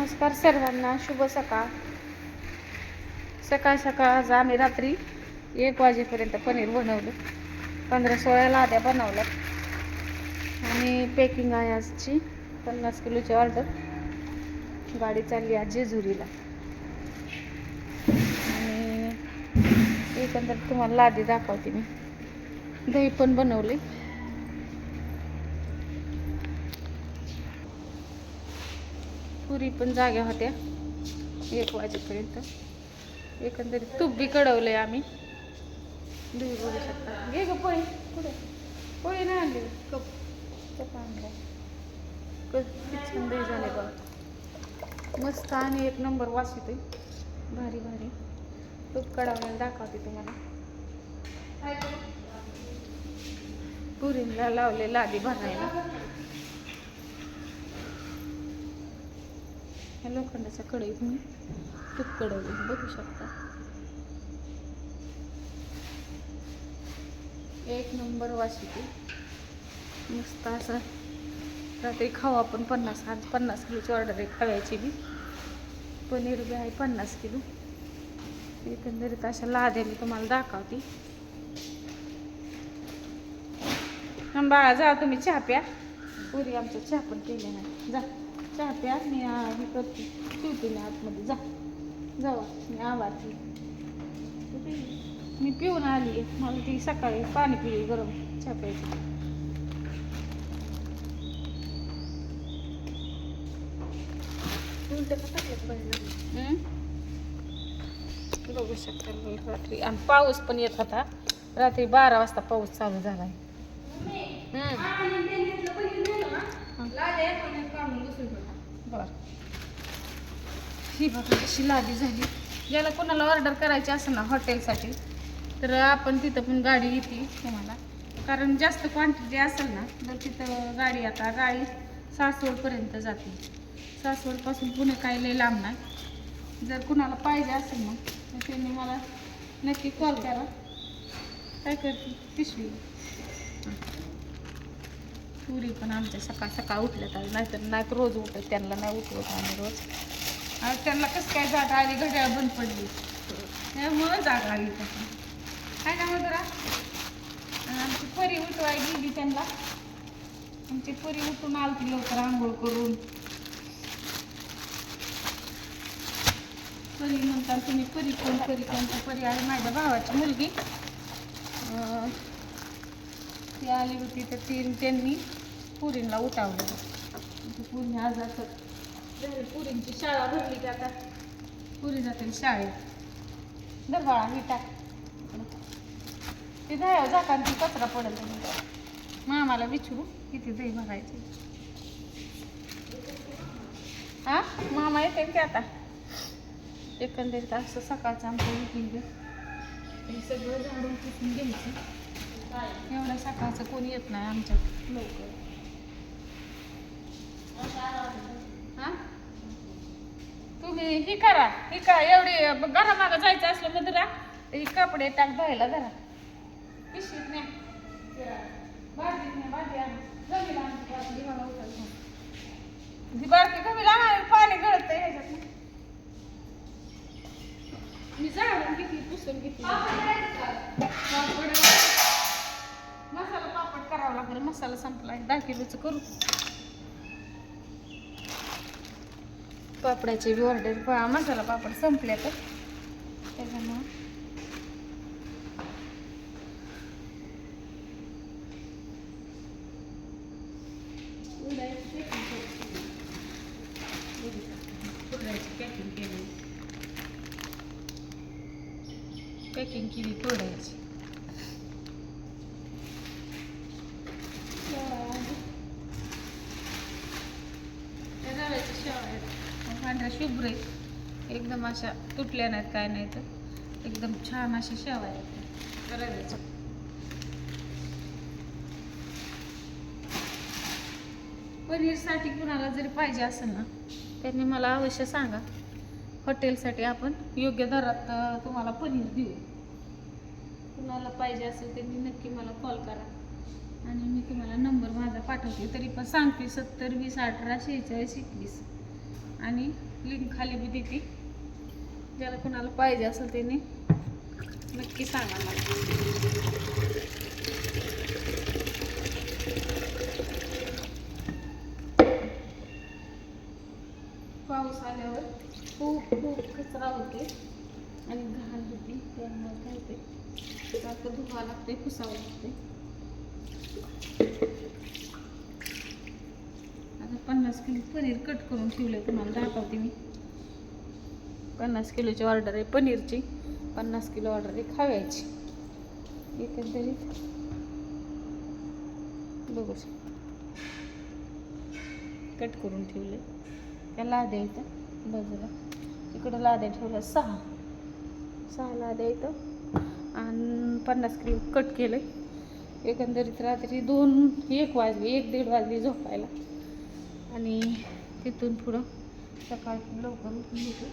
नमस्कार सर्वांना शुभ सकाळ. सकाळ सकाळ आज आम्ही रात्री एक वाजेपर्यंत पनीर बनवलं. पंधरा सोळा लाद्या बनवल्या. आणि पॅकिंग आहे आजची पन्नास किलोची ऑर्डर गाडी चालली आज जेजुरीला. आणि एकंदर तुम्हाला लादी दाखवते मी. दही पण बनवली पुरी पण जाग्या होत्या. एक वाजेपर्यंत. एकंदरीत तूप बी कडवलंय आम्ही. दुई बघू शकता. घे ग पोळी. पुढे पोळी नाही आणली. कप. कप आणलं. क- किती छान दही झाले बघा. मस्त आणि एक नंबर वास भारी भारी. तूप कडवलेलं दाखवते तुम्हाला. पुरीला लावले लादी भरायला. ह्या लोखंडाच्या कढईत मी तूप कडवले बघू शकता. एक नंबर वास मस्त असं रात्री खाऊ आपण पन्नास आज पन्नास किलोची ऑर्डर आहे खाव्याची बी. पनीर बी आहे पन्नास किलो. एकंदरीत अशा लाद्या मी तुम्हाला दाखवते. बाळा जा तुम्ही चहा प्या. पुरी आमच्या चहा पण केली नाही. जा. चहा प्या मी हे करते. ठेवते मी आतमध्ये. जा. जावा. मी आवाज मी पिऊन आली. मला ती सकाळी पाणी पिली गरम चहा प्यायची. हं? बघू शकता मी रात्री. आणि पाऊस पण येत होता. रात्री बारा वाजता पाऊस चालू झाला बर. ही बघा कशी लादी झाली. ज्याला कोणाला ऑर्डर करायची असेल ना हॉटेलसाठी तर आपण तिथं पण गाडी येते तुम्हाला. कारण जास्त क्वांटिटी असेल ना तर तिथं गाडी आता गाडी सासवडपर्यंत जाते. सासवडपासून पुणे काही लय लांब नाही. जर कुणाला पाहिजे असेल ना तर त्यांनी मला नक्की कॉल करा. काय करते? पिशवी. पुरी पण आमच्या सकाळ सकाळ उठल्यात आज नाहीतर नाही रोज उठत त्यांना नाही उठवत आम्ही रोज. आज त्यांना कसं काय जागा आली घड्याळ बंद पडली. त्यामुळं जागा आली त्याची. काय ना मधुरा आमची परी उठवाय गेली त्यांना. आमची परी उठून आलती लवकर आंघोळ करून. परी म्हणतात तुम्ही परी कोण परी कोणती? परी आहे माझ्या भावाची मुलगी. ती आली होती तर तीन त्यांनी पुरींना उठावलं. ती पुरी आज असं पुरींची शाळा भरली की आता पुरी जाते शाळेत. दर बाळा मी टाक. ते दह्या ती कचरा पडेल मामाला विचारू किती दही भरायचे. हा? मामा येते की आता? एकंदरीत असं सकाळचं आमचं विकिंग हे सगळं झाडून पुसून घ्यायचं. एवढं सकाळचं कोणी येत नाही आमच्यात लोक हा? तुम्ही ही करा ही का एवढी घरामागं जायचं असलं तर जरा ही कपडे टाक धुवायला जरा. पिशीत नाही बादलीत नाही बादली आण. मला बारकी कमी लागणार पाणी गळत ह्याच्यात मी जाळून घेतली पुसून घेतली. पापड करावा मसाला संपला दहा किलोचं करू. पापडाची बी ऑर्डर मसाला पापड संपले तर त्याच्यामुळं. पॅकिंग केली पॅकिंग केली तोडायची त्या रव्याच्या शेवया आहेत पांढऱ्या शुभ्र आहेत. एकदम अशा तुटल्या नाहीत काय नाही तर एकदम छान अशा शेवा आहेत. रव्याच्या पनीरसाठी कुणाला जरी पाहिजे असेल ना त्यांनी मला अवश्य सांगा. हॉटेलसाठी आपण योग्य दरात तुम्हाला पनीर देऊ. कुणाला पाहिजे असेल त्यांनी नक्की मला कॉल करा. आणि मी तुम्हाला नंबर माझा पाठवते तरी पण सांगते सत्तर वीस अठरा शेहेचाळीस एकवीस. आणि लिंक खाली बी देते. ज्याला कोणाला पाहिजे असेल त्याने नक्की सांगा मला. पाऊस आल्यावर खूप खूप कचरा होते आणि घाण होती. त्यामुळे काय होते धुवा धुवावं लागते पुसावं लागते पन्नास किलो पनीर कट करून ठेवलं आहे तुम्हाला दाखवते मी. पन्नास किलोची ऑर्डर आहे पनीरची. पन्नास किलो ऑर्डर आहे खाव्याची. एकंदरीत. बघू कट करून ठेवले त्या लाद्या इथं बाजूला. इकडं लाद्या ठेवल्या सहा. सहा लाद्या इथं. आणि पन्नास किलो कट केलं एकंदरीत रात्री दोन एक वाजली एक दीड वाजली झोपायला. आणि तिथून पुढं सकाळी लवकर उठून घेते.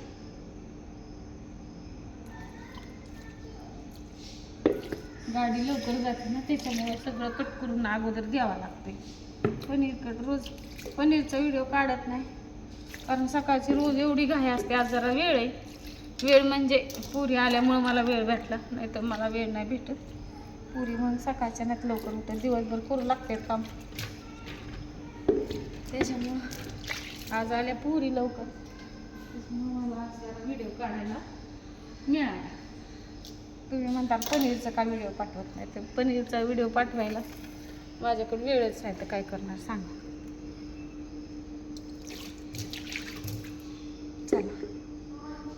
गाडी लवकर जाते ना त्याच्यामुळे सगळं कट करून अगोदर द्यावं लागते पनीर कट रोज पनीरचा व्हिडिओ काढत नाही. कारण सकाळची रोज एवढी घाई असते आज जरा वेळ आहे. वेळ म्हणजे पुरी आल्यामुळं मला वेळ भेटला नाही तर मला वेळ नाही भेटत. पुरी म्हणून सकाळच्या नाहीत लवकर उठत दिवसभर करू लागते काम. त्याच्यामुळं आज आल्या पुरी लवकर. त्याच्यामुळं मला आज व्हिडिओ काढायला मिळाला. तुम्ही म्हणता पनीरचा का व्हिडिओ पाठवत नाही? तर पनीरचा व्हिडिओ पाठवायला माझ्याकडे वेळच नाही तर काय करणार? सांगा. चला.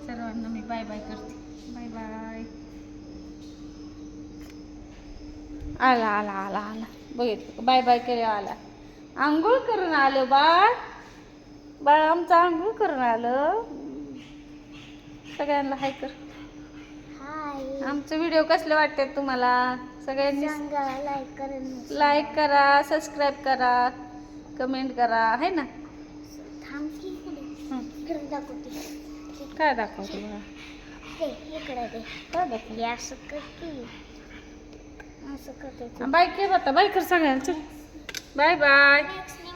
सर्वांना मी बाय बाय करते. बाय बाय आला आला आला आला. बघितलं. बाय बाय केले आला. आंघोळ करून आलो बाळ. बाळ आमचं आंघोळ करून आलं. सगळ्यांना हाय कर. हाय. आमचे व्हिडिओ कसले वाटतात तुम्हाला? सगळ्यांनी सांगा लाईक करा सबस्क्राईब करा कमेंट करा है. ना काय दाखव असं कर की असं करते. बाय कर आता. बाय कर सगळ्यांचं. Bye bye next